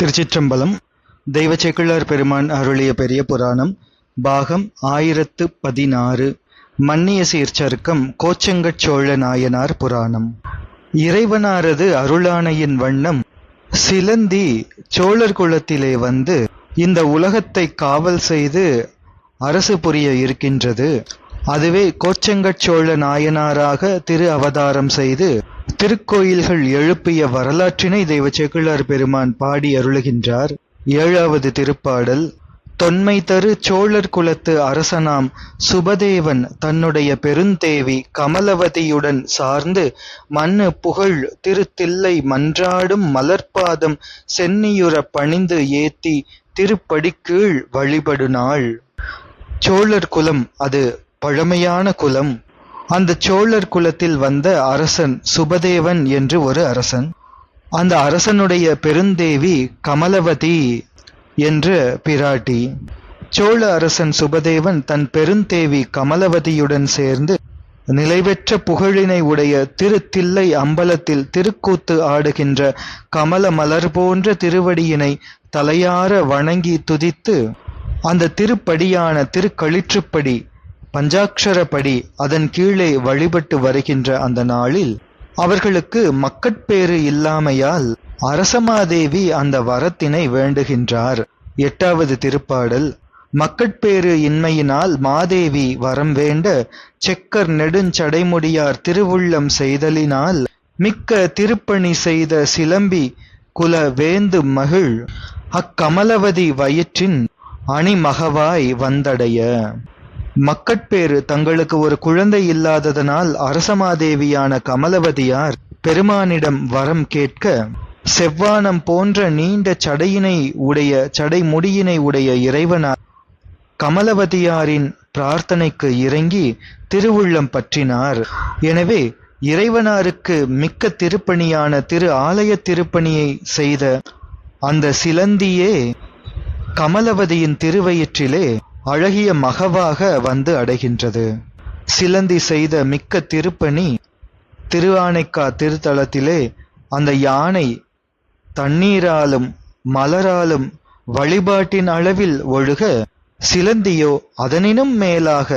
திருச்சிற்றம்பலம் தெய்வ செக்கிழார் பெருமான் அருளிய பெரிய புராணம் பாகம் ஆயிரத்து பதினாறு மன்னிய சீர்ச்சருக்கம் கோச்சங்கட் சோழ நாயனார் புராணம். இறைவனாரது அருளானையின் வண்ணம் சிலந்தி சோழர் குலத்திலே வந்து இந்த உலகத்தை காவல் செய்து அரசு புரிய இருக்கின்றது. அதுவே கோச்சங்கட் சோழ நாயனாராக திரு அவதாரம் செய்து திருக்கோயில்கள் எழுப்பிய வரலாற்றினை தெய்வ செக்குளார் பெருமான் பாடி அருளுகின்றார். ஏழாவது திருப்பாடல் தொன்மை தரு சோழர் குலத்து அரசனாம் சுபதேவன் தன்னுடைய பெருந்தேவி கமலவதியுடன் சார்ந்து மண்ணு புகழ் திருத்தில்லை மன்றாடும் மலர்பாதம் சென்னியுற பணிந்து ஏத்தி திருப்படிக்கீழ் வழிபடு நாள் சோழர் குலம் அது பழமையான குலம். அந்த சோழர் குலத்தில் வந்த அரசன் சுபதேவன் என்று ஒரு அரசன். அந்த அரசனுடைய பெருந்தேவி கமலவதி என்று பிராட்டி. சோழ அரசன் சுபதேவன் தன் பெருந்தேவி கமலவதியுடன் சேர்ந்து நிலைபெற்ற புகழினை உடைய திருத்தில்லை அம்பலத்தில் திருக்கூத்து ஆடுகின்ற கமல மலர் போன்ற திருவடியினை தலையார வணங்கி துதித்து அந்த திருப்படியான திருக்களிற்றுப்படி பஞ்சாட்சரப்படி அதன் கீழே வழிபட்டு வருகின்ற அந்த நாளில் அவர்களுக்கு மக்கட்பேறு இல்லாமையால் அரசமாதேவி அந்த வரத்தினை வேண்டுகின்றார். எட்டாவது திருப்பாடல் மக்கட்பேறு இன்மையினால் மாதேவி வரம் வேண்ட செக்கர் நெடுஞ்சடைமுடியார் திருவுள்ளம் செய்தலினால் மிக்க திருப்பணி செய்த சிலம்பி குல வேந்து மகிழ் அக்கமலவதி வயிற்றின் அணிமகவாய் வந்தடைய. மக்கட்பேறு தங்களுக்கு ஒரு குழந்தை இல்லாததனால் அரசமாதேவியான கமலவதியார் பெருமானிடம் வரம் கேட்க செவ்வானம் போன்ற நீண்ட சடையினை உடைய சடை முடியினை உடைய இறைவனார். கமலவதியாரின் பிரார்த்தனைக்கு இறங்கி திருவுள்ளம் பற்றினார். எனவே இறைவனாருக்கு மிக்க திருப்பணியான திரு ஆலய திருப்பணியை செய்த அந்த சிலந்தியே கமலவதியின் திருவயிற்றிலே அழகிய மகவாக வந்து அடைகின்றது. சிலந்தி செய்த மிக்க திருப்பணி திருவானைக்கா திருத்தலத்திலே அந்த யானை தண்ணீராலும் மலராலும் வழிபாட்டின் அளவில் ஒழுக சிலந்தியோ அதனினும் மேலாக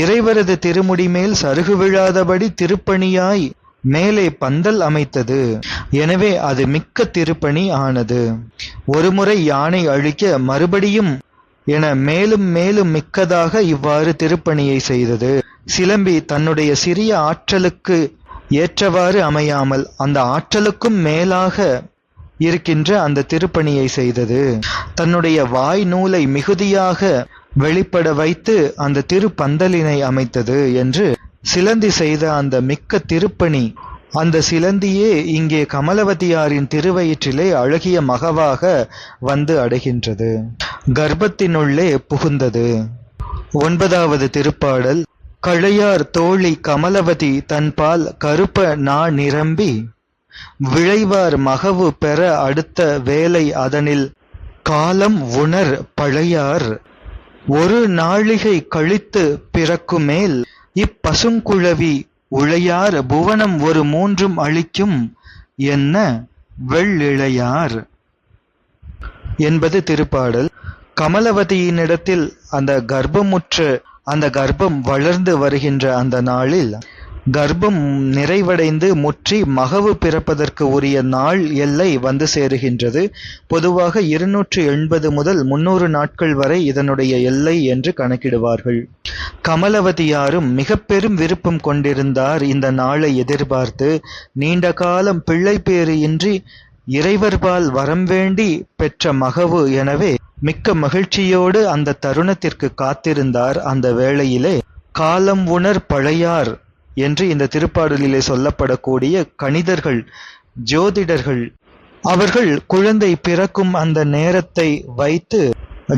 இறைவரது திருமுடி மேல் சருகு விழாதபடி திருப்பணியாய் மேலே பந்தல் அமைத்தது. எனவே அது மிக்க திருப்பணி ஆனது. ஒருமுறை யானை அழிக்க மறுபடியும் என மேலும் மேலும் மிக்கதாக இவ்வாறு திருப்பணியை செய்தது. சிலம்பி தன்னுடைய சிறிய ஆற்றலுக்கு ஏற்றவாறு அமையாமல் அந்த ஆற்றலுக்கும் மேலாக இருக்கின்ற அந்த திருப்பணியை செய்தது. தன்னுடைய வாய் நூலை மிகுதியாக வெளிப்பட வைத்து அந்த திருப்பந்தலினை அமைத்தது என்று சிலந்தி செய்த அந்த மிக்க திருப்பணி அந்த சிலந்தியே இங்கே கமலவதியாரின் திருவயிற்றிலே அழகிய மகவாக வந்து அடைகின்றது. கர்ப்பத்தினுள்ளே புகுந்தது. ஒன்பதாவது திருப்பாடல். கழையார் தோழி கமலவதி தன்பால் கருப்ப நா நிரம்பி விழைவார் மகவு பெற அடுத்த வேலை அதனில் காலம் உணர் பழையார் ஒரு நாழிகை கழித்து பிறக்குமேல் இப்பசுங்குழவி உழையார் புவனம் ஒரு மூன்றும் அளிக்கும் என்ன வெள்ளிழையார்? என்பது திருப்பாடல். கமலவதியினிடத்தில் அந்த கர்ப்பமுற்று அந்த கர்ப்பம் வளர்ந்து வருகின்ற அந்த நாளில் கர்ப்பம் நிறைவடைந்து முற்றி மகவு பிறப்பதற்கு உரிய நாள் எல்லை வந்து சேருகின்றது. பொதுவாக இருநூற்று எண்பது முதல் முன்னூறு நாட்கள் வரை இதனுடைய எல்லை என்று கணக்கிடுவார்கள். கமலவதியாரும் மிக பெரும் விருப்பம் கொண்டிருந்தார் இந்த நாளை எதிர்பார்த்து. நீண்ட காலம் பிள்ளை பேறு இன்றி இறைவர்பால் வரம் வேண்டி பெற்ற மகவு எனவே மிக்க மகிழ்ச்சியோடு அந்த தருணத்திற்கு காத்திருந்தார். அந்த வேளையிலே காலம் உணர் பழையார். என்று இந்த திருப்பாடலிலே சொல்லப்படக்கூடிய கணிதர்கள் ஜோதிடர்கள் அவர்கள் குழந்தை பிறக்கும் அந்த நேரத்தை வைத்து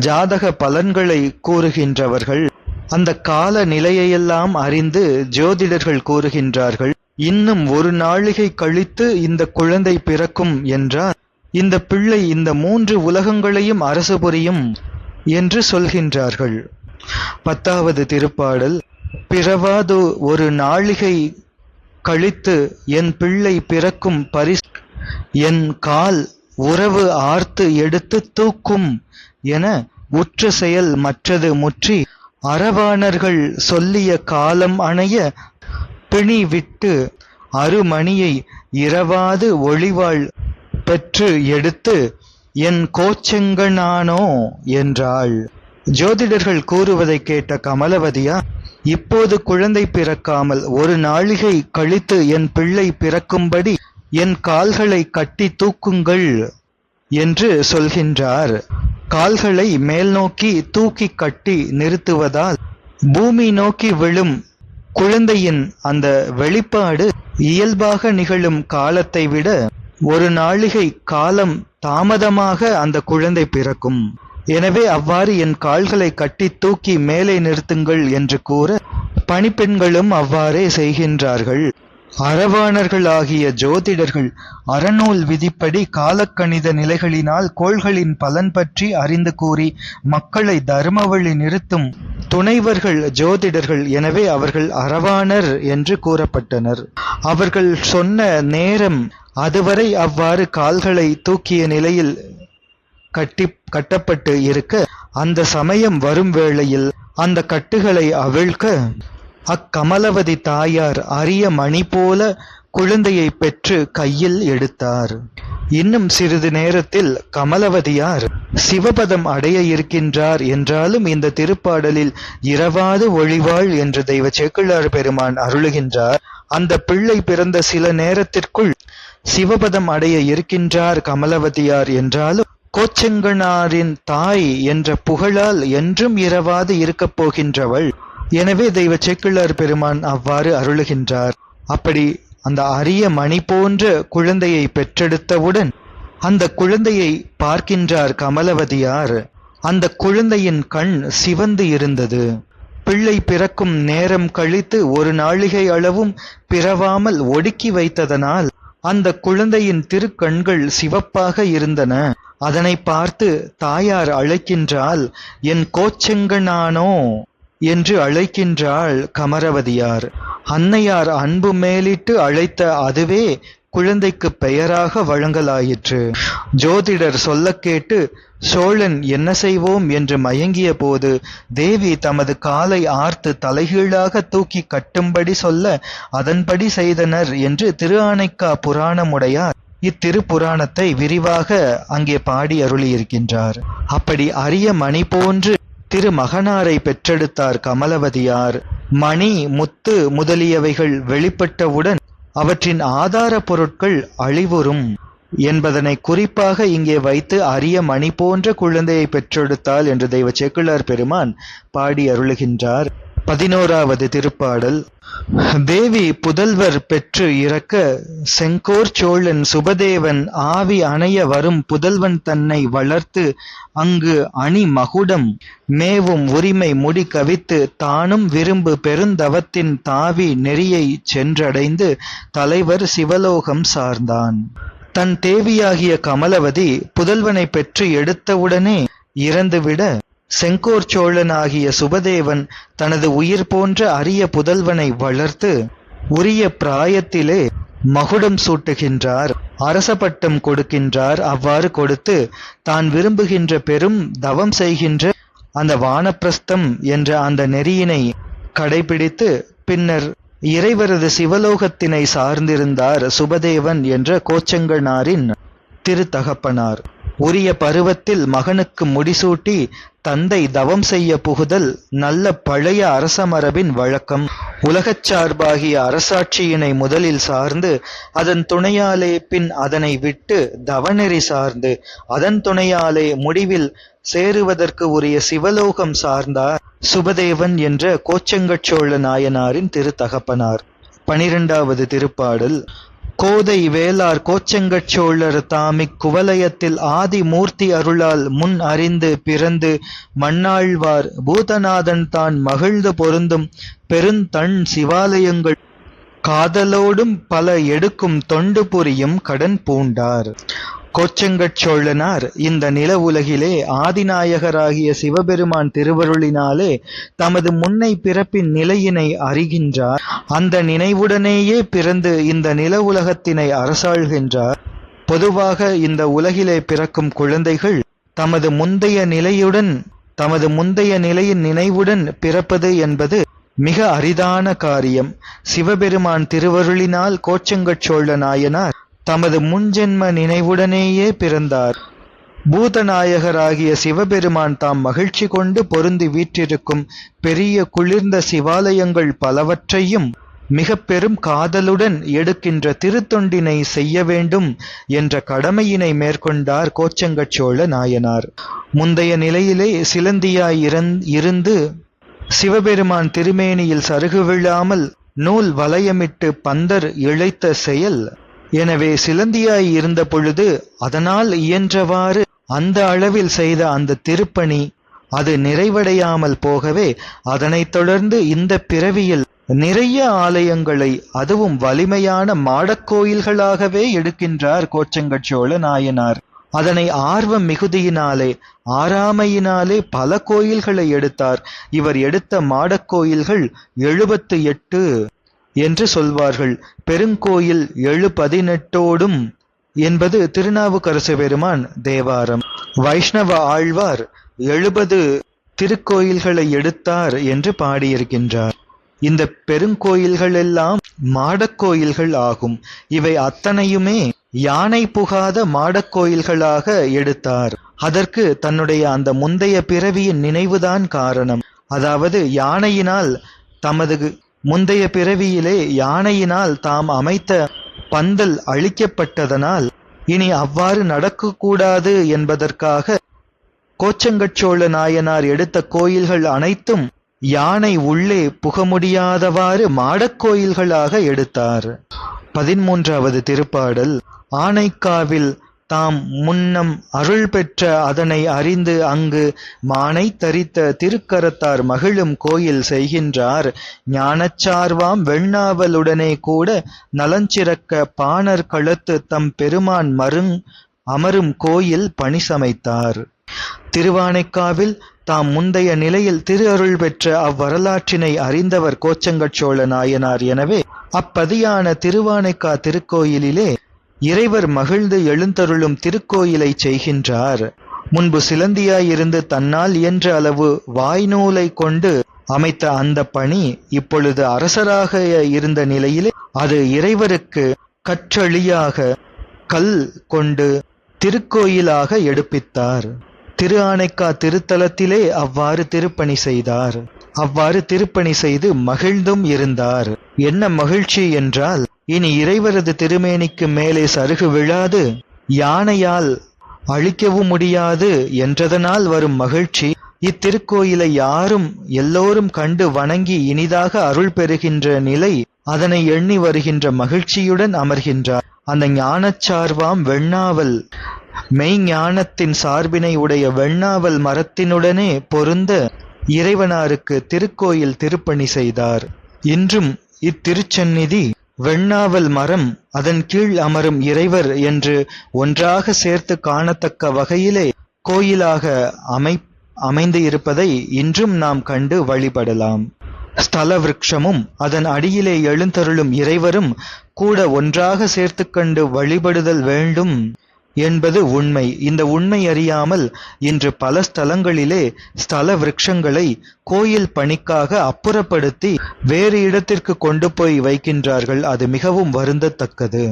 ஜாதக பலன்களை கூறுகின்றவர்கள். அந்த கால நிலையையெல்லாம் அறிந்து ஜோதிடர்கள் கூறுகின்றார்கள். இன்னும் ஒரு நாழிகை கழித்து இந்த குழந்தை பிறக்கும் என்றால் இந்த பிள்ளை இந்த மூன்று உலகங்களையும் அரசு புரியும் என்று சொல்கின்றார்கள். பத்தாவது திருப்பாடல் பிறவாது ஒரு நாழிகை கழித்து என் பிள்ளை பிறக்கும் பரிசு. என் கால் உறவு ஆர்த்து எடுத்து தூக்கும் என உற்ற செயல் மற்றது முற்றி. அரவாணர்கள் சொல்லிய காலம் அணைய பிணி விட்டு அருமணியை இரவாது ஒளிவாள் பெற்று எடுத்து என் கோச்செங்கனானோ என்றாள். ஜோதிடர்கள் கூறுவதை கேட்ட கமலவதியா? இப்போது குழந்தை பிறக்காமல் ஒரு நாழிகை கழித்து என் பிள்ளை பிறக்கும்படி என் கால்களை கட்டி தூக்குங்கள் என்று சொல்கின்றார். கால்களை மேல் நோக்கி தூக்கி கட்டி நிறுத்துவதால் பூமி நோக்கி விழும் குழந்தையின் அந்த வெளிப்பாடு இயல்பாக நிகழும் காலத்தை விட ஒரு நாழிகை காலம் தாமதமாக அந்த குழந்தை பிறக்கும். எனவே அவ்வாறு என் கால்களை கட்டி தூக்கி மேலே நிறுத்துங்கள் என்று கூற பணிப்பெண்களும் அவ்வாறே செய்கின்றார்கள். அறவாணர்களாகிய ஜோதிடர்கள் அறநூல் விதிப்படி காலக்கணித நிலைகளினால் கோள்களின் பலன் பற்றி அறிந்து கூறி மக்களை தர்மவழி நிறுத்தும் துணைவர்கள் ஜோதிடர்கள். எனவே அவர்கள் அறவாணர் என்று கூறப்பட்டனர். அவர்கள் சொன்ன நேரம் அதுவரை அவ்வாறு கால்களை தூக்கிய நிலையில் கட்டி கட்டப்பட்டு இருக்க அந்த சமயம் வரும் வேளையில் அந்த கட்டுகளை அவிழ்க்க அக்கமலவதி தாயார் அரிய மணி போல குழந்தையை பெற்று கையில் எடுத்தார். இன்னும் சிறிது நேரத்தில் கமலவதியார் சிவபதம் அடைய இருக்கின்றார் என்றாலும் இந்த திருப்பாடலில் இரவாது ஒளிவாள் என்று தெய்வ சேக்கிழார் பெருமான் அருளுகின்றார். அந்த பிள்ளை பிறந்த சில நேரத்திற்குள் சிவபதம் அடைய இருக்கின்றார் கமலவதியார் என்றாலும் கோச்செங்கனாரின் தாய் என்ற புகழால் என்றும் இரவாது இருக்கப் போகின்றவள். எனவே தெய்வ சேக்கிழார் பெருமான் அவ்வாறு அருளுகின்றார். அப்படி அந்த அரிய மணி போன்ற குழந்தையை பெற்றெடுத்தவுடன் அந்த குழந்தையை பார்க்கின்றார் கமலவதியார். அந்த குழந்தையின் கண் சிவந்து இருந்தது. பிள்ளை பிறக்கும் நேரம் கழித்து ஒரு நாழிகை அளவும் பிறவாமல் ஒடுக்கி வைத்ததனால் அந்த குழந்தையின் திருக்கண்கள் சிவப்பாக இருந்தன. அதனை பார்த்து தாயார் அழைக்கின்றாள் என் கோச்செங்கனானோ என்று அழைக்கின்றாள் கமரவதியார். அன்னையார் அன்பு மேலிட்டு அழைத்த அதுவே குழந்தைக்கு பெயராக வழங்கலாயிற்று. ஜோதிடர் சொல்ல கேட்டு சோழன் என்ன செய்வோம்? என்று மயங்கிய போது தேவி தமது காலை ஆர்த்து தலைகீழாக தூக்கி கட்டும்படி சொல்ல அதன்படி செய்தனர் என்று திருஆனைக்கா புராணமுடையார் இத்திருப்புராணத்தை விரிவாக அங்கே பாடி அருளியிருக்கின்றார். அப்படி அரிய மணி போன்று திருமகனாரை பெற்றெடுத்தார் கமலவதியார். மணி முத்து முதலியவைகள் வெளிப்பட்டவுடன் அவற்றின் ஆதார பொருட்கள் அழிவுறும் என்பதனை குறிப்பாக இங்கே வைத்து அரிய மணி போன்ற குழந்தையை பெற்றெடுத்தாள் என்று தெய்வ செக்குளார் பெருமான் பாடி அருளுகின்றார். பதினோராவது திருப்பாடல். தேவி புதல்வர் பெற்று இறக்க செங்கோர் சோழன் சுபதேவன் ஆவி அணைய வரும் புதல்வன் தன்னை வளர்த்து அங்கு அணி மகுடம். மேவும் உரிமை முடி கவித்து தானும் விரும்பு பெருந்தவத்தின் தாவி நெறியை சென்றடைந்து தலைவர் சிவலோகம் சார்ந்தான். தன் தேவியாகிய கமலவதி புதல்வனை பெற்று எடுத்தவுடனே இறந்துவிட செங்கோர் சோழனாகிய சுபதேவன் தனது உயிர் போன்ற அரிய புதல்வனை வளர்த்து உரிய பிராயத்திலே மகுடம் சூட்டுகின்றார் அரச பட்டம் கொடுக்கின்றார். அவ்வாறு கொடுத்து தான் விரும்புகின்ற பெரும் தவம் செய்கின்ற அந்த வானப்பிரஸ்தம் என்ற அந்த நெறியினை கடைபிடித்து பின்னர் இறைவரது சிவலோகத்தினை சார்ந்திருந்தார் சுபதேவன் என்ற கோச்சங்கனாரின் திருத்தகப்பனார். உரிய பருவத்தில் மகனுக்கு முடிசூட்டி தந்தை தவம் செய்ய புகுதல் நல்ல பழைய அரசமரபின் வழக்கம். உலகச் சார்பாகிய அரசாட்சியினை முதலில் சார்ந்து அதன் துணையாலே பின் அதனை விட்டு தவநெறி சார்ந்து அதன் துணையாலே முடிவில் சேருவதற்கு உரிய சிவலோகம் சார்ந்தார் சுபதேவன் என்ற கோச்சங்கச்சோழ நாயனாரின் திருத்தகப்பனார். பனிரெண்டாவது திருப்பாடல் கோதை வேளார் கோச்செங்கச் சோழர் தாமிக் குவலயத்தில் ஆதி மூர்த்தி அருளால் முன் அறிந்து பிறந்து மண்ணாழ்வார். பூதநாதன் தான் மகிழ்ந்து பொருந்தும் பெருந்தண் சிவாலயங்கள். காதலோடும் பல எடுக்கும் தொண்டு புரியும் கடன் பூண்டார். கோச்செங்கட் சோழனார் இந்த நில உலகிலே ஆதிநாயகராகிய சிவபெருமான் திருவருளினாலே தமது முன்னை பிறப்பின் நிலையினை அறிகின்றார். அந்த நினைவுடனேயே பிறந்து இந்த நில உலகத்தினை அரசாள்கின்றார். பொதுவாக இந்த உலகிலே பிறக்கும் குழந்தைகள் தமது முந்தைய நிலையுடன் தமது முந்தைய நிலையின் நினைவுடன் பிறப்பது என்பது மிக அரிதான காரியம். சிவபெருமான் திருவருளினால் கோச்சங்கச் சோழ நாயனார் தமது முன்ஜென்ம நினைவுடனேயே பிறந்தார். பூதநாயகராகிய சிவபெருமான் தாம் மகிழ்ச்சி கொண்டு பொருந்தி வீற்றிருக்கும் பெரிய குளிர்ந்த சிவாலயங்கள் பலவற்றையும் மிக பெரும் காதலுடன் எடுக்கின்ற திருத்தொண்டினை செய்ய வேண்டும் என்ற கடமையினை மேற்கொண்டார் கோச்சங்கச்சோழ நாயனார். முந்தைய நிலையிலே சிலந்தியாய் இருந்து சிவபெருமான் திருமேனியில் சருகு விழாமல் நூல் வளையமிட்டு பந்தர் இழைத்த செயல் எனவே சிலந்தியாய் இருந்த பொழுது அதனால் இயன்றவாறு அந்த அளவில் செய்த அந்த திருப்பணி அது நிறைவடையாமல் போகவே அதனைத் தொடர்ந்து இந்த பிறவியில் நிறைய ஆலயங்களை அதுவும் வலிமையான மாடக் கோயில்களாகவே எடுக்கின்றார் கோச்சங்கச்சோழ நாயனார். அதனை ஆர்வம் மிகுதியினாலே ஆறாமையினாலே பல கோயில்களை எடுத்தார். இவர் எடுத்த மாடக் கோயில்கள் எழுபத்து எட்டு. என்று சொல்வார்கள். பெருங்கோயில் எழு பதினெட்டோடும் என்பது திருநாவுக்கரசு பெருமான் தேவாரம். வைஷ்ணவ ஆழ்வார் எழுபது திருக்கோயில்களை எடுத்தார் என்று பாடியிருக்கின்றார். இந்த பெருங்கோயில்கள் எல்லாம் மாடக் கோயில்கள் ஆகும். இவை அத்தனையுமே யானை புகாத மாடக் கோயில்களாக எடுத்தார். அதற்கு தன்னுடைய அந்த முந்தைய பிறவியின் நினைவுதான் காரணம். அதாவது யானையினால் தமது முந்தைய பிறவியிலே யானையினால் தாம் அமைத்த பந்தல் அழிக்கப்பட்டதனால் இனி அவ்வாறு நடக்கக்கூடாது என்பதற்காக கோச்சங்கச்சோழ நாயனார் எடுத்த கோயில்கள் அனைத்தும் யானை உள்ளே புக முடியாதவாறு மாடக்கோயில்களாக எடுத்தார். பதிமூன்றாவது திருப்பாடல் ஆனைக்காவில் தாம் முன்னம் அருள் பெற்ற அதனை அறிந்து அங்கு மானை தரித்த திருக்கரத்தார் மகிழும் கோயில் செய்கின்றார். ஞானச்சார்வாம் வெண்ணாவலுடனே கூட நலஞ்சிறக்க பாணர் கழுத்து தம் பெருமான் மருங் அமரும் கோயில் பணி சமைத்தார். திருவானைக்காவில் தாம் முந்தைய நிலையில் திரு அருள் பெற்ற அவ்வரலாற்றினை அறிந்தவர் கோச்சங்கச்சோழ நாயனார். எனவே அப்பதியான திருவானைக்கா திருக்கோயிலிலே இறைவர் மகிழ்ந்து எழுந்தருளும் திருக்கோயிலை செய்கின்றார். முன்பு சிலந்தியாயிருந்து தன்னால் இயன்ற அளவு வாய்நூலை கொண்டு அமைத்த அந்த பணி இப்பொழுது அரசராக இருந்த நிலையிலே அது இறைவருக்கு கற்றளியாக கல் கொண்டு திருக்கோயிலாக எடுப்பித்தார். திரு ஆனைக்கா திருத்தலத்திலே அவ்வாறு திருப்பணி செய்தார். அவ்வாறு திருப்பணி செய்து மகிழ்ந்தும் இருந்தார். என்ன மகிழ்ச்சி என்றால் இனி இறைவரது திருமேனிக்கு மேலே சருகு விழாது யானையால் அழிக்கவும் முடியாது என்றதனால் வரும் மகிழ்ச்சி. இத்திருக்கோயிலை யாரும் எல்லோரும் கண்டு வணங்கி இனிதாக அருள் பெறுகின்ற நிலை அதனை எண்ணி வருகின்ற மகிழ்ச்சியுடன் அமர்கின்றார். அந்த ஞானச்சார்வாம் வெண்ணாவல் மெய்ஞானத்தின் சார்பினை உடைய வெண்ணாவல் மரத்தினுடனே பொருந்த இறைவனாருக்கு திருக்கோயில் திருப்பணி செய்தார். இன்றும் இத்திருச்சந்நிதி வெண்ணாவல் மரம் அதன் கீழ் அமரும் இறைவர் என்று ஒன்றாக சேர்த்து காணத்தக்க வகையிலே கோயிலாக அமை அமைந்து இருப்பதை இன்றும் நாம் கண்டு வழிபடலாம். ஸ்தல விருட்சமும் அதன் அடியிலே எழுந்தருளும் இறைவரும் கூட ஒன்றாக சேர்த்துக் கண்டு வழிபடுதல் வேண்டும். என்பது உண்மை. இந்த உண்மை அறியாமல் இன்று பல ஸ்தலங்களிலே ஸ்தல விரக்ஷங்களை கோயில் பணிக்காக அப்புறப்படுத்தி வேறு இடத்திற்கு கொண்டு போய் வைக்கின்றார்கள். அது மிகவும் வருந்தத்தக்கது.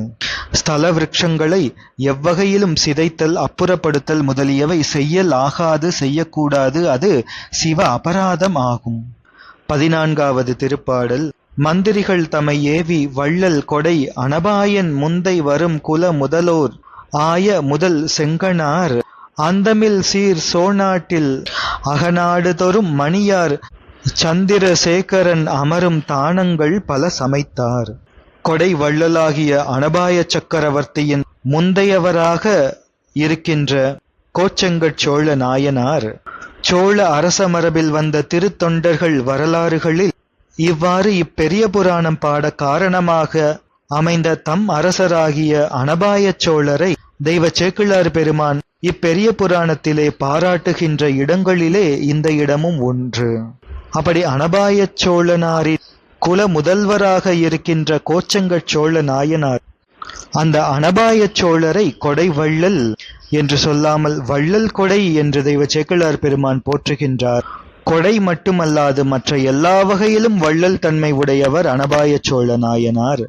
ஸ்தல விரக்ஷங்களை எவ்வகையிலும் சிதைத்தல் அப்புறப்படுத்தல் முதலியவை செய்யல் ஆகாது செய்யக்கூடாது. அது சிவ அபராதம் ஆகும். பதினான்காவது திருப்பாடல். மந்திரிகள் தமை ஏவி வள்ளல் கொடை அனபாயன் முந்தை வரும் குல முதலோர் ஆய முதல் செங்கனார் அந்தமில் சீர் சோநாட்டில் அகநாடு தோறும் மணியார் சந்திரசேகரன் அமரும் தானங்கள் பல சமைத்தார். கொடை வள்ளலாகிய அனபாய சக்கரவர்த்தியின் முந்தையவராக இருக்கின்ற கோச்செங்கட் சோழ நாயனார் சோழ அரச மரபில் வந்த திருத்தொண்டர்கள் வரலாறுகளில் இவ்வாறு இப்பெரிய புராணம் பாட காரணமாக அமைந்த தம் அரசராகிய அனபாய சோழரை தெய்வ சேக்கிழார் பெருமான் இப்பெரிய புராணத்திலே பாராட்டுகின்ற இடங்களிலே இந்த இடமும் ஒன்று. அப்படி அனபாய சோழனாரின் குல முதல்வராக இருக்கின்ற கோச்சங்கச் சோழ நாயனார் அந்த அனபாய சோழரை கொடை வள்ளல் என்று சொல்லாமல் வள்ளல் கொடை என்று தெய்வ சேக்கிழார் பெருமான் போற்றுகின்றார். கொடை மட்டுமல்லாது மற்ற எல்லா வகையிலும் வள்ளல் தன்மை உடையவர் அனபாய சோழ நாயனார்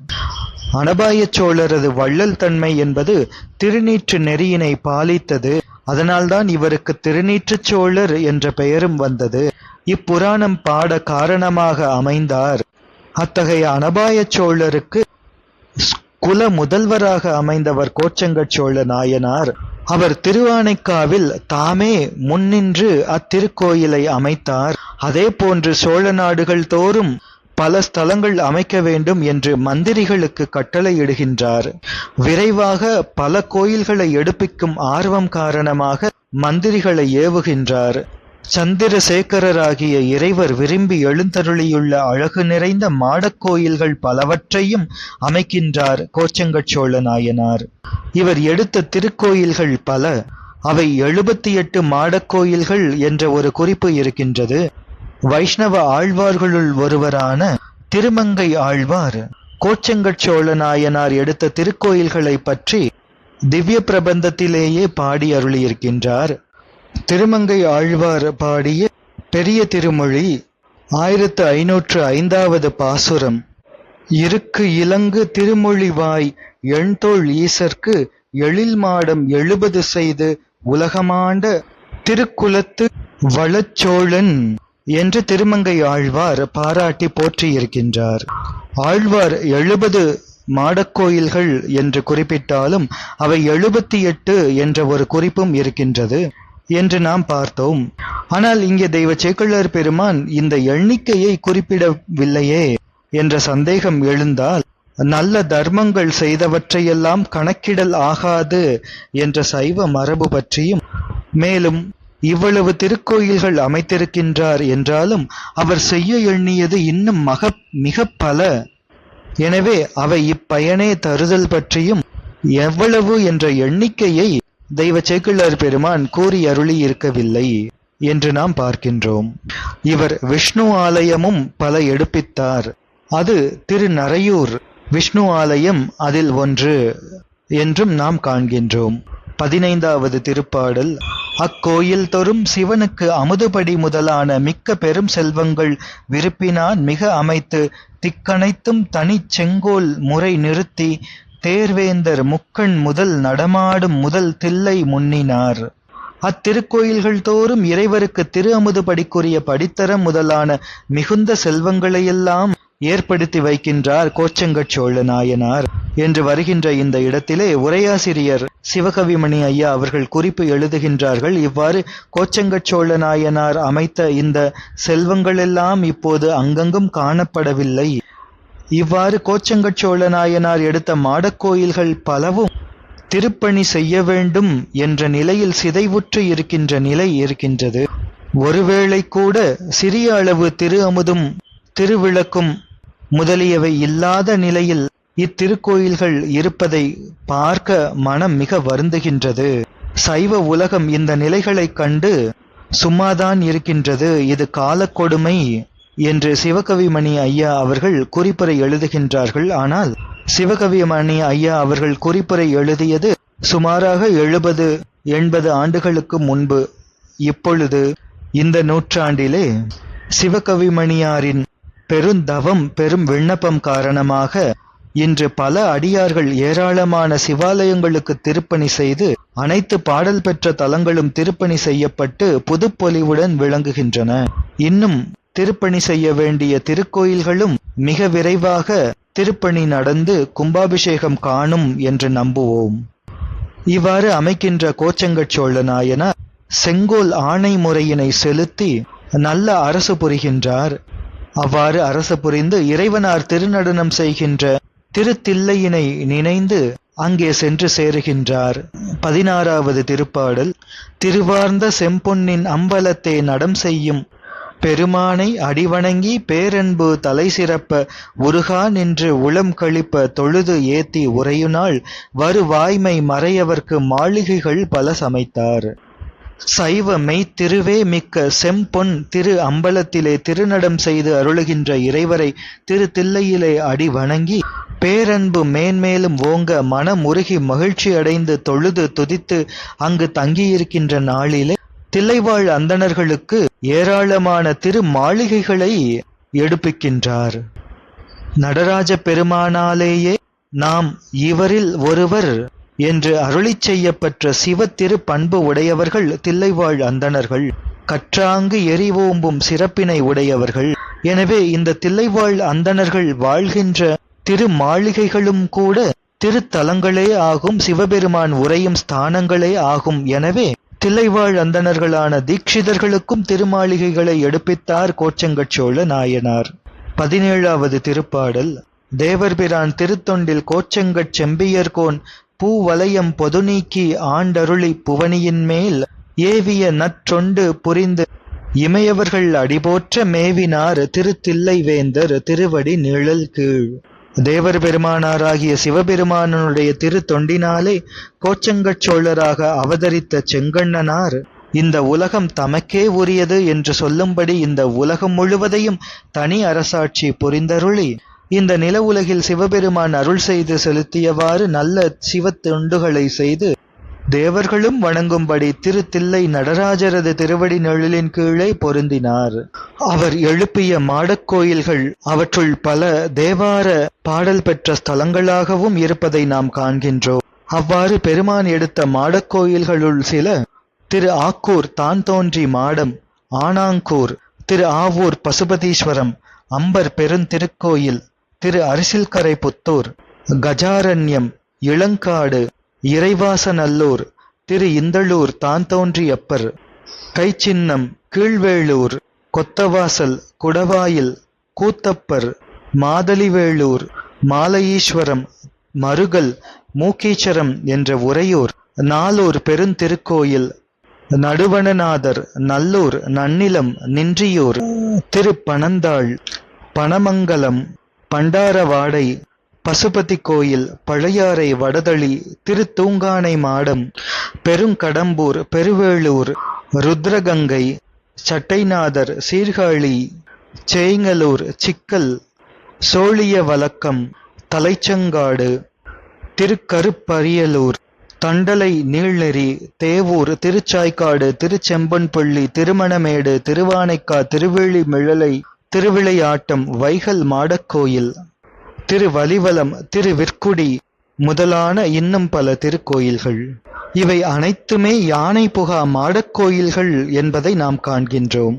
அனபாய சோழரது வள்ளல் தன்மை என்பது திருநீற்று நெறியினை பாலித்தது. அதனால்தான் இவருக்கு திருநீற்றுச் சோழர் என்ற பெயரும் வந்தது. இப்புராணம் பாட காரணமாக அமைந்தார். அத்தகைய அனபாய சோழருக்கு குல முதல்வராக அமைந்தவர் கோச்சங்கச் சோழ நாயனார் அவர் திருவானைக்காவில் தாமே முன்னின்று அத்திருக்கோயிலை அமைத்தார். அதே போன்று சோழ நாடுகள் தோறும் பல ஸ்தலங்கள் அமைக்க வேண்டும் என்று மந்திரிகளுக்கு கட்டளையிடுகின்றார். விரைவாக பல கோயில்களை எடுப்பிக்கும் ஆர்வம் காரணமாக மந்திரிகளை ஏவுகின்றார். சந்திரசேகரராகிய இறைவர் விரும்பி எழுந்தருளியுள்ள அழகு நிறைந்த மாடக் கோயில்கள் பலவற்றையும் அமைக்கின்றார் கோச்சங்கச்சோழ நாயனார் இவர் எடுத்த திருக்கோயில்கள் பல. அவை எழுபத்தி எட்டு மாடக் கோயில்கள் என்ற ஒரு குறிப்பு இருக்கின்றது. வைஷ்ணவ ஆழ்வார்களுள் ஒருவரான திருமங்கை ஆழ்வார் கோச்சங்கச்சோழ நாயனார் எடுத்த திருக்கோயில்களை பற்றி திவ்ய பிரபந்தத்திலேயே பாடி அருளியிருக்கின்றார். திருமங்கை ஆழ்வார் பாடிய பெரிய திருமொழி ஆயிரத்து ஐநூற்று ஐந்தாவது பாசுரம். இருக்கு இலங்கு திருமொழிவாய் எண்தோள் ஈசர்க்கு எழில் மாடம் எழுபது செய்து உலகமாண்ட திருக்குலத்து வளச்சோழன் என்று திருமங்கை ஆழ்வார் பாராட்டி போற்றியிருக்கின்றார். ஆழ்வார் எழுபது மாடக்கோயில்கள் என்று குறிப்பிட்டாலும் அவை எழுபத்தி எட்டு என்ற ஒரு குறிப்பும் இருக்கின்றது. என்று நாம் பார்த்தோம். ஆனால் இங்கே தெய்வ சேக்கிழார் பெருமான் இந்த எண்ணிக்கையை குறிப்பிடவில்லையே என்ற சந்தேகம் எழுந்தால் நல்ல தர்மங்கள் செய்தவற்றையெல்லாம் கணக்கிடல் ஆகாது என்ற சைவ மரபு பற்றியும் மேலும் இவ்வளவு திருக்கோயில்கள் அமைத்திருக்கின்றார் என்றாலும் அவர் செய்ய எண்ணியது இன்னும் மக மிக பல. எனவே அவை இப்பயனே தருதல் பற்றியும் எவ்வளவு என்ற எண்ணிக்கையை தெய்வ சேக்கிழார் பெருமான் கூறி அருளி இருக்கவில்லை என்று நாம் பார்க்கின்றோம். இவர் விஷ்ணு ஆலயமும் பல எடுப்பித்தார். அது திருநறையூர் விஷ்ணு ஆலயம் அதில் ஒன்று என்றும் நாம் காண்கின்றோம். பதினைந்தாவது திருப்பாடல் அக்கோயில் தொறும் சிவனுக்கு அமுதுபடி முதலான மிக்க பெரும் செல்வங்கள் விருப்பினான் மிக அமைத்து திக்கனைத்தும் தனிச் செங்கோல் முறை நிறுத்தி தேர்வேந்தர் முக்கண் முதல் நடமாடும் முதல் தில்லை முன்னினார். அத்திருக்கோயில்கள் தோறும் இறைவருக்கு திரு அமுது படிக்குரிய படித்தரம் முதலான மிகுந்த செல்வங்களையெல்லாம் ஏற்படுத்தி வைக்கின்றார் கோச்சங்கட் சோழ நாயனார் என்று வருகின்ற இந்த இடத்திலே உரையாசிரியர் சிவகவிமணி ஐயா அவர்கள் குறிப்பு எழுதுகின்றார்கள். இவ்வாறு கோச்சங்கட் சோழ நாயனார் அமைத்த இந்த செல்வங்களெல்லாம் இப்போது அங்கங்கும் காணப்படவில்லை. இவ்வாறு கோச்சங்கச்சோழ நாயனார் எடுத்த மாடக்கோயில்கள் பலவும் திருப்பணி செய்ய வேண்டும் என்ற நிலையில் சிதைவுற்று இருக்கின்ற நிலை இருக்கின்றது. ஒருவேளை கூட சிறிய அளவு திரு அமுதும் திருவிளக்கும் முதலியவை இல்லாத நிலையில் இத்திருக்கோயில்கள் இருப்பதை பார்க்க மனம் மிக வருந்துகின்றது. சைவ உலகம் இந்த நிலைகளைக் கண்டு சும்மாதான் இருக்கின்றது. இது காலக்கொடுமை என்று சிவகவிமணி ஐயா அவர்கள் குறிப்புரை எழுதுகின்றார்கள். ஆனால் சிவகவிமணி ஐயா அவர்கள் குறிப்புரை எழுதியது சுமாராக எழுபது எண்பது ஆண்டுகளுக்கு முன்பு. இப்பொழுது இந்த நூற்றாண்டிலே சிவகவிமணியாரின் பெருந்தவம் பெரும் விண்ணப்பம் காரணமாக இன்று பல அடியார்கள் ஏராளமான சிவாலயங்களுக்கு திருப்பணி செய்து அனைத்து பாடல் பெற்ற தலங்களும் திருப்பணி செய்யப்பட்டு புதுப்பொலிவுடன் விளங்குகின்றன. இன்னும் திருப்பணி செய்ய வேண்டிய திருக்கோயில்களும் மிக விரைவாக திருப்பணி நடந்து கும்பாபிஷேகம் காணும் என்று நம்புவோம். இவ்வாறு அமைக்கின்ற கோச்சங்கட் சோழ நாயனார் செங்கோல் ஆணை முறையினை செலுத்தி நல்ல அரசு புரிகின்றார். அவ்வாறு அரசு புரிந்து இறைவனார் திருநடனம் செய்கின்ற திருத்தில்லையினை நினைந்து அங்கே சென்று சேருகின்றார். பதினாறாவது திருப்பாடல் திருவார்ந்த செம்பொன்னின் அம்பலத்தை நடம் செய்யும் பெருமானை அடிவணங்கி பேரன்பு தலை சிறப்ப உருகா நின்று உளம் கழிப்ப தொழுது ஏத்தி உரையுநாள் வருவாய்மை மறையவர்க்கு மாளிகைகள் பல சமைத்தார். சைவ மெய்த்திருவே மிக்க செம்பொன் திரு அம்பலத்திலே திருநடம் செய்து அருளுகின்ற இறைவரை திரு தில்லையிலே அடி வணங்கி பேரன்பு மேன்மேலும் ஓங்க மனமுருகி மகிழ்ச்சி அடைந்து தொழுது துதித்து அங்கு தங்கியிருக்கின்ற நாளிலே தில்லைவாழ் அந்தணர்களுக்கு ஏராளமான திரு மாளிகைகளை எடுப்பிக்கின்றார். நடராஜ பெருமானாலேயே நாம் இவரில் ஒருவர் என்று அருளிச் செய்யப்பெற்ற சிவத்திரு பண்பு உடையவர்கள் தில்லைவாழ் அந்தணர்கள். கற்றாங்கு எரிவோம்பும் சிறப்பினை உடையவர்கள். எனவே இந்த தில்லைவாழ் அந்தணர்கள் வாழ்கின்ற திரு மாளிகைகளும் கூட திருத்தலங்களே ஆகும் சிவபெருமான் உரையும் ஸ்தானங்களே ஆகும். எனவே தில்லைவாழ் அந்தணர்களான தீட்சிதர்களுக்கும் திருமாளிகைகளை எடுப்பித்தார் கோச்சங்கச்சோழ நாயனார். பதினேழாவது திருப்பாடல். தேவர்பிரான் திருத்தொண்டில் கோச்சங்கச் செம்பியர்கோன் பூவலயம் பொதுநீக்கி ஆண்டருளி புவனியின் மேல் ஏவிய நற்றொண்டு புரிந்து இமையவர்கள் அடிபோற்ற மேவினார் திருத்தில்லை வேந்தர் திருவடி நிழல் கீழ் தேவர் பெருமானாராகிய சிவபெருமானனுடைய திரு தொண்டினாலே கோச்சங்கட் சோழராக அவதரித்த செங்கண்ணனார் இந்த உலகம் தமக்கே உரியது என்று சொல்லும்படி இந்த உலகம் முழுவதையும் தனி அரசாட்சி புரிந்தருளி இந்த நில உலகில் சிவபெருமான் அருள் செய்து செலுத்தியவாறு நல்ல சிவத் தொண்டுகளை செய்து தேவர்களும் வணங்கும்படி திருத்தில்லை நடராஜரது திருவடி நிழலின் கீழே பொருந்தினார். அவர் எழுப்பிய மாடக் கோயில்கள் அவற்றுள் பல தேவார பாடல் பெற்ற ஸ்தலங்களாகவும் இருப்பதை நாம் காண்கின்றோம். அவ்வாறு பெருமான் எடுத்த மாடக் கோயில்களுள் சில திரு ஆக்கூர் தான் தோன்றி மாடம் ஆனாங்கூர் திரு ஆவூர் பசுபதீஸ்வரம் அம்பர் பெருந்திருக்கோயில் திரு அரிசில்கரை புத்தூர் கஜாரண்யம் இளங்காடு இறைவாசநல்லூர் திரு இந்தளூர் தான் தோன்றியப்பர் கைச்சின்னம் கீழ்வேளூர் கொத்தவாசல் குடவாயில் கூத்தப்பர் மாதலிவேளூர் மாலையீஸ்வரம் மருகல் மூக்கீச்சரம் என்ற உறையூர். நாளூர் பெருந்திருக்கோயில் நடுவணநாதர் நல்லூர் நன்னிலம் நின்றியூர். திருப்பனந்தாள் பனமங்கலம் பண்டாரவாடை பசுபதி கோயில் பழையாறை வடதளி திருத்தூங்கானை மாடம் பெருங்கடம்பூர் பெருவேளூர் ருத்ரகங்கை சட்டைநாதர் சீர்காழி சேங்கலூர் சிக்கல் சோழிய வழக்கம் தலைச்சங்காடு திருக்கருப்பரியலூர் தண்டலை நீள்நெறி தேவூர் திருச்சாய்க்காடு திருச்செம்பன்பள்ளி திருமணமேடு திருவானைக்கா திருவிழி மிழலை திருவிளையாட்டம் வைகல் மாடக்கோயில். திருவலிவலம் திருவிற்குடி முதலான இன்னும் பல திருக்கோயில்கள். இவை அனைத்துமே யானை புகா மாடக் கோயில்கள் என்பதை நாம் காண்கின்றோம்.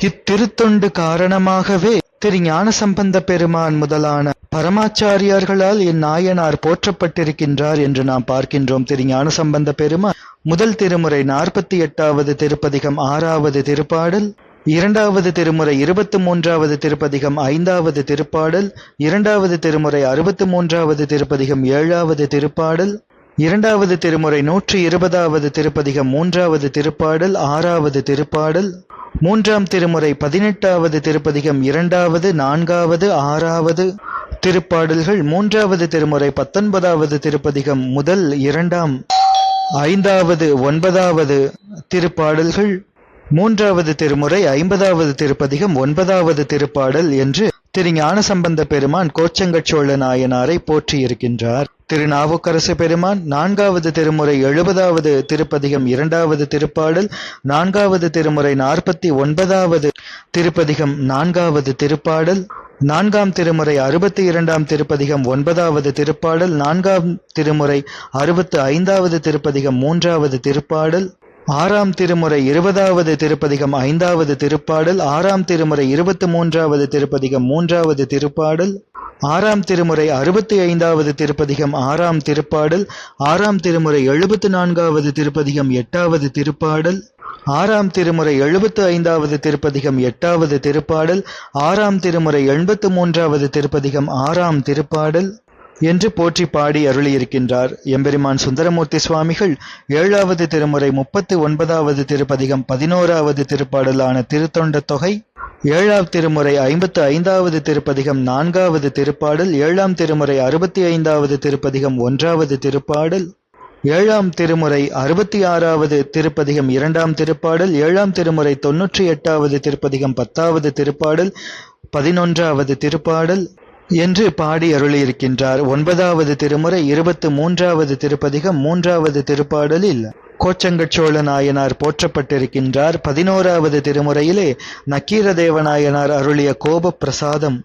இத்திருத்தொண்டு காரணமாகவே திரு ஞானசம்பந்த பெருமான் முதலான பரமாச்சாரியார்களால் இந்நாயனார் போற்றப்பட்டிருக்கின்றார் என்று நாம் பார்க்கின்றோம். திரு ஞானசம்பந்த பெருமான் முதல் திருமுறை நாற்பத்தி எட்டாவது திருப்பதிகம் ஆறாவது திருப்பாடல் இரண்டாவது திருமுறை இருபத்தி மூன்றாவது திருப்பதிகம் ஐந்தாவது திருப்பாடல் இரண்டாவது திருமுறை அறுபத்து மூன்றாவது திருப்பதிகம் ஏழாவது திருப்பாடல் இரண்டாவது திருமுறை நூற்றி இருபதாவது திருப்பதிகம் மூன்றாவது திருப்பாடல் ஆறாவது திருப்பாடல் மூன்றாம் திருமுறை பதினெட்டாவது திருப்பதிகம் இரண்டாவது நான்காவது ஆறாவது திருப்பாடல்கள் மூன்றாவது திருமுறை பத்தொன்பதாவது திருப்பதிகம் முதல் இரண்டாம் ஐந்தாவது ஒன்பதாவது திருப்பாடல்கள் மூன்றாவது திருமுறை ஐம்பதாவது திருப்பதிகம் ஒன்பதாவது திருப்பாடல் என்று திரு ஞானசம்பந்த பெருமான் கோச்சங்கச்சோழ நாயனாரை போற்றியிருக்கின்றார். திருநாவுக்கரசு பெருமான் நான்காவது திருமுறை எழுபதாவது திருப்பதிகம் இரண்டாவது திருப்பாடல் நான்காவது திருமுறை நாற்பத்தி ஒன்பதாவது திருப்பதிகம் நான்காவது திருப்பாடல் நான்காம் திருமுறை அறுபத்தி இரண்டாம் திருப்பதிகம் ஒன்பதாவது திருப்பாடல் நான்காம் திருமுறை அறுபத்து ஐந்தாவது திருப்பதிகம் மூன்றாவது திருப்பாடல் ஆறாம் திருமுறை இருபதாவது திருப்பதிகம் ஐந்தாவது திருப்பாடல் ஆறாம் திருமுறை இருபத்து மூன்றாவது திருப்பதிகம் மூன்றாவது திருப்பாடல் ஆறாம் திருமுறை அறுபத்தி ஐந்தாவது திருப்பதிகம் ஆறாம் திருப்பாடல் ஆறாம் திருமுறை எழுபத்து நான்காவது திருப்பதிகம் எட்டாவது திருப்பாடல் ஆறாம் திருமுறை எழுபத்து ஐந்தாவது திருப்பதிகம் எட்டாவது திருப்பாடல் ஆறாம் திருமுறை எண்பத்து மூன்றாவது திருப்பதிகம் ஆறாம் திருப்பாடல் என்று போற்றி பாடி அருளியிருக்கின்றார் எம்பெருமான் சுந்தரமூர்த்தி சுவாமிகள் ஏழாவது திருமுறை முப்பத்து ஒன்பதாவது திருப்பதிகம் பதினோராவது திருப்பாடலான திருத்தொண்ட தொகை. ஏழாம் திருமுறை ஐம்பத்து ஐந்தாவது திருப்பதிகம் நான்காவது திருப்பாடல். ஏழாம் திருமுறை அறுபத்தி ஐந்தாவது திருப்பதிகம் ஒன்றாவது திருப்பாடல். ஏழாம் திருமுறை அறுபத்தி ஆறாவது திருப்பதிகம் இரண்டாம் திருப்பாடல். ஏழாம் திருமுறை தொன்னூற்றி எட்டாவது திருப்பதிகம் பத்தாவது திருப்பாடல். பதினொன்றாவது திருப்பாடல். என்று பாடி அருளியிருக்கின்றார். ஒன்பதாவது திருமுறை இருபத்து மூன்றாவது திருப்பதிகம் மூன்றாவது திருப்பாடலில் கோச்சங்கச்சோழ நாயனார் போற்றப்பட்டிருக்கின்றார். பதினோராவது திருமுறையிலே நக்கீரதேவநாயனார் அருளிய கோப பிரசாதம்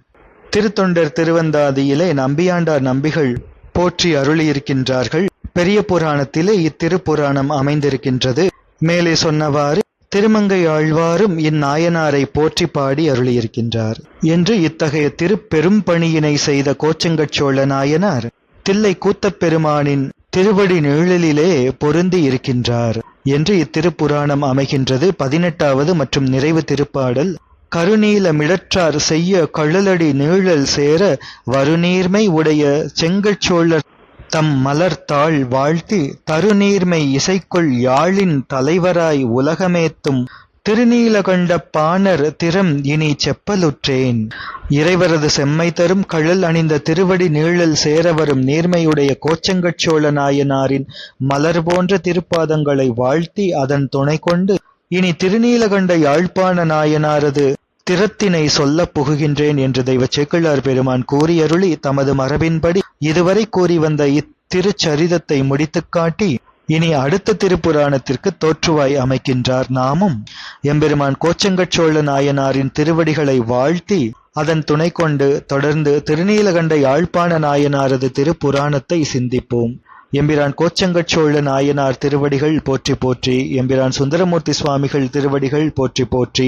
திருத்தொண்டர் திருவந்தாதியிலே நம்பியாண்டார் நம்பிகள் போற்றி அருளியிருக்கின்றார்கள். பெரிய புராணத்திலே இத்திருப்புராணம் அமைந்திருக்கின்றது. மேலே சொன்னவாறு திருமங்கை ஆழ்வாரும் இந்நாயனாரை போற்றி பாடி அருளியிருக்கின்றார். என்று இத்தகைய திருப்பெரும் பணியினை செய்த கோச்சங்கச் சோழ நாயனார் தில்லை கூத்தப் பெருமானின் திருவடி நிழலிலே பொருந்தி இருக்கின்றார் என்று இத்திருப்புராணம் அமைகின்றது. பதினெட்டாவது மற்றும் நிறைவு திருப்பாடல் கருநீல மிடற்றார் செய்ய கழலடி நீழல் சேர வருநீர்மை உடைய செங்கச்சோழர் தம் மலர்த்தாள் வாழ்த்தி தருநீர்மை இசைக்குள் யாழின் தலைவராய் உலகமேத்தும். திருநீலகண்ட பாணர் திறம் இனி செப்பலுற்றேன். இறைவரது செம்மை தரும் கழல் அணிந்த திருவடி நீழல் சேரவரும் நீர்மையுடைய கோச்சங்கச்சோழ நாயனாரின் மலர் போன்ற திருப்பாதங்களை வாழ்த்தி அதன் துணை கொண்டு இனி திருநீலகண்ட யாழ்ப்பாண நாயனாரது திறத்தினை சொல்லப் புகுகின்றேன் என்று தெய்வ சேக்கிழார் பெருமான் கூறியருளி தமது மரபின்படி இதுவரை கூறி வந்த இத்திருச்சரிதத்தை முடித்துக் காட்டி இனி அடுத்த திருப்புராணத்திற்கு தோற்றுவாய் அமைக்கின்றார் நாமும். எம்பெருமான் கோச்சங்கச்சோழ நாயனாரின் திருவடிகளை வாழ்த்தி அதன் துணை கொண்டு தொடர்ந்து திருநீலகண்ட யாழ்ப்பாண நாயனாரது திருப்புராணத்தை சிந்திப்போம். எம்பிரான் கோச்சங்கச்சோழ நாயனார் திருவடிகள் போற்றி போற்றி எம்பிரான் சுந்தரமூர்த்தி சுவாமிகள் திருவடிகள் போற்றி போற்றி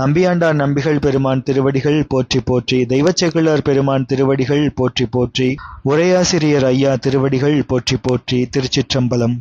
நம்பியாண்டார் நம்பிகள் பெருமான் திருவடிகள் போற்றி போற்றி தெய்வச்செகுலார் பெருமான் திருவடிகள் போற்றி போற்றி உரையாசிரியர் ஐயா திருவடிகள் போற்றி போற்றி திருச்சிற்றம்பலம்.